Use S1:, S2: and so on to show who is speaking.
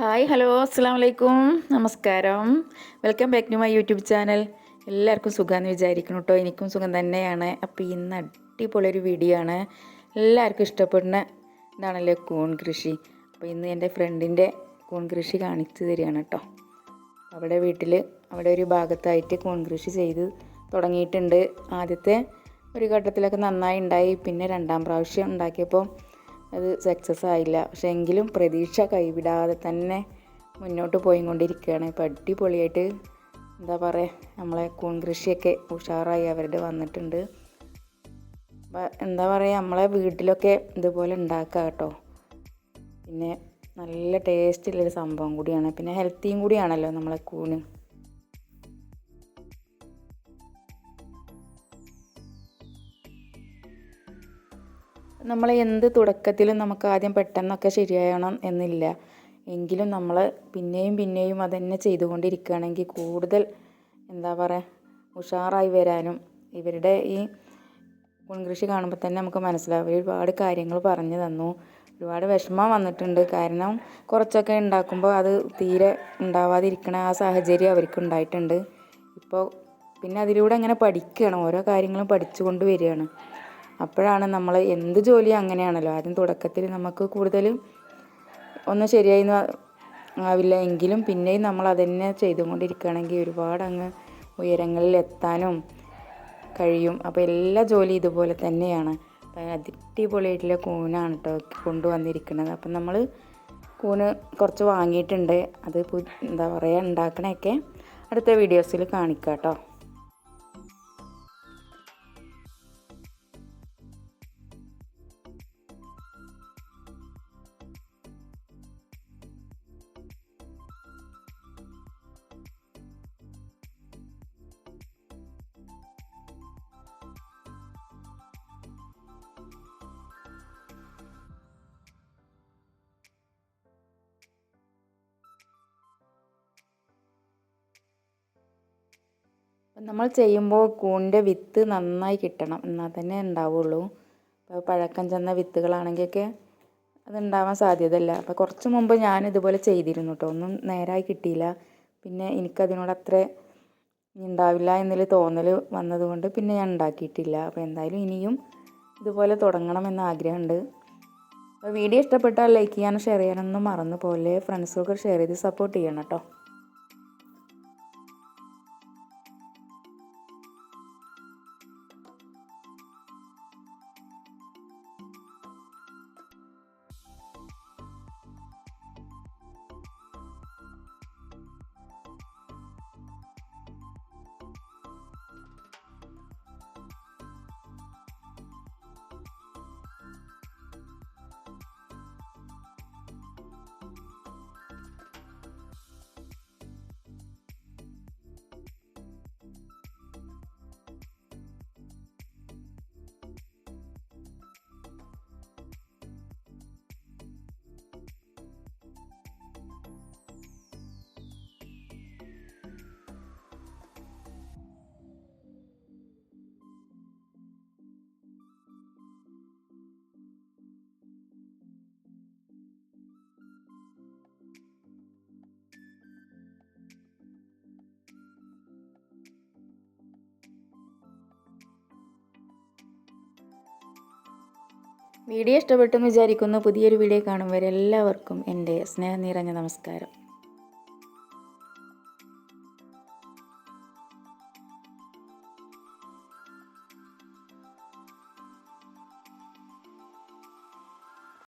S1: Hi hello അസ്സാം വലൈക്കും നമസ്കാരം. Welcome back to my YouTube channel. എല്ലാവർക്കും സുഖമെന്ന് വിചാരിക്കുന്നു കേട്ടോ എനിക്കും സുഖം തന്നെയാണ്. അപ്പോൾ ഇന്ന് അടിപൊളിയൊരു വീഡിയോ ആണ്. എല്ലാവർക്കും ഇഷ്ടപ്പെടുന്ന ഇതാണല്ലോ കൂൺ കൃഷി. അപ്പോൾ ഇന്ന് എന്റെ ഫ്രണ്ടിന്റെ കൂൺ കൃഷി കാണിച്ചു തരികയാണ് കേട്ടോ അവിടെ വീട്ടിൽ അവിടെ ഒരു ഭാഗത്തായിട്ട് കൂൺ കൃഷി ചെയ്ത് തുടങ്ങിയിട്ടുണ്ട്. ആദ്യത്തെ ഒരു ഘട്ടത്തിലൊക്കെ നന്നായി ഉണ്ടായി. പിന്നെ രണ്ടാം പ്രാവശ്യം ഉണ്ടാക്കിയപ്പോൾ അത് സക്സസ് ആയില്ല. പക്ഷെ എങ്കിലും പ്രതീക്ഷ കൈവിടാതെ തന്നെ മുന്നോട്ട് പോയി കൊണ്ടിരിക്കുകയാണ് ഇപ്പം അടിപൊളിയായിട്ട് എന്താ പറയുക നമ്മളെ കൂൺ കൃഷിയൊക്കെ ഉഷാറായി അവരുടെ വന്നിട്ടുണ്ട്. എന്താ പറയുക നമ്മളെ വീട്ടിലൊക്കെ ഇതുപോലെ ഉണ്ടാക്കുക കേട്ടോ. പിന്നെ നല്ല ടേസ്റ്റുള്ളൊരു സംഭവം കൂടിയാണ്. പിന്നെ ഹെൽത്തിയും കൂടിയാണല്ലോ നമ്മളെ കൂണ്. നമ്മൾ എന്ത് തുടക്കത്തിലും നമുക്ക് ആദ്യം പെട്ടെന്നൊക്കെ ശരിയാകണം എന്നില്ല. എങ്കിലും നമ്മൾ പിന്നെയും പിന്നെയും അതന്നെ ചെയ്തുകൊണ്ടിരിക്കുകയാണെങ്കിൽ കൂടുതൽ എന്താ പറയുക ഉഷാറായി വരാനും ഇവരുടെ ഈ കൃഷി കാണുമ്പോൾ തന്നെ നമുക്ക് മനസ്സിലാവും. ഒരുപാട് കാര്യങ്ങൾ പറഞ്ഞു തന്നു. ഒരുപാട് വിഷമം വന്നിട്ടുണ്ട്. കാരണം കുറച്ചൊക്കെ ഉണ്ടാക്കുമ്പോൾ അത് തീരെ ഉണ്ടാവാതിരിക്കണ ആ സാഹചര്യം അവർക്ക് ഉണ്ടായിട്ടുണ്ട്. ഇപ്പോൾ പിന്നെ അതിലൂടെ അങ്ങനെ പഠിക്കുകയാണ്. ഓരോ കാര്യങ്ങളും പഠിച്ചുകൊണ്ട് വരികയാണ്. അപ്പോഴാണ് നമ്മൾ എന്ത് ജോലി അങ്ങനെയാണല്ലോ. ആദ്യം തുടക്കത്തിൽ നമുക്ക് കൂടുതൽ ഒന്നും ശരിയായി ആവില്ല എങ്കിലും പിന്നെയും നമ്മൾ അതന്നെ ചെയ്തുകൊണ്ടിരിക്കുകയാണെങ്കിൽ ഒരുപാട് അങ്ങ് ഉയരങ്ങളിൽ എത്താനും കഴിയും. അപ്പോൾ എല്ലാ ജോലി ഇതുപോലെ തന്നെയാണ്. അടിപൊളിയായിട്ടുള്ള കൂനാണ് കേട്ടോ കൊണ്ടുവന്നിരിക്കുന്നത് അപ്പം നമ്മൾ കൂന് കുറച്ച് വാങ്ങിയിട്ടുണ്ട്. അത് എന്താ പറയുക ഉണ്ടാക്കണമൊക്കെ അടുത്ത വീഡിയോസിൽ കാണിക്കാം കേട്ടോ നമ്മൾ ചെയ്യുമ്പോൾ കൂണിന്റെ വിത്ത് നന്നായി കിട്ടണം. എന്നാൽ തന്നെ ഉണ്ടാവുള്ളൂ. ഇപ്പോൾ പഴക്കം ചെന്ന വിത്തുകളാണെങ്കിലൊക്കെ അത് ഉണ്ടാവാൻ സാധ്യതയില്ല. അപ്പോൾ കുറച്ച് മുമ്പ് ഞാൻ ഇതുപോലെ ചെയ്തിരുന്നു കേട്ടോ. ഒന്നും നേരായി കിട്ടിയില്ല. പിന്നെ എനിക്കതിനോട് അത്ര ഉണ്ടാവില്ല എന്നൊരു തോന്നൽ വന്നതുകൊണ്ട് പിന്നെ ഞാൻ ഉണ്ടാക്കിയിട്ടില്ല. അപ്പോൾ എന്തായാലും ഇനിയും ഇതുപോലെ തുടങ്ങണമെന്ന് ആഗ്രഹമുണ്ട്. അപ്പോൾ വീഡിയോ ഇഷ്ടപ്പെട്ടാൽ ലൈക്ക് ചെയ്യാനും ഷെയർ ചെയ്യാനൊന്നും മറന്നു. പോലെ ഫ്രണ്ട്സൊക്കെ ഷെയർ ചെയ്ത് സപ്പോർട്ട് ചെയ്യണം കേട്ടോ. വീഡിയോ ഇഷ്ടപ്പെട്ടെന്ന് വിചാരിക്കുന്നു. പുതിയൊരു വീഡിയോ കാണും വരെ എല്ലാവർക്കും എന്റെ സ്നേഹം നിറഞ്ഞ നമസ്കാരം.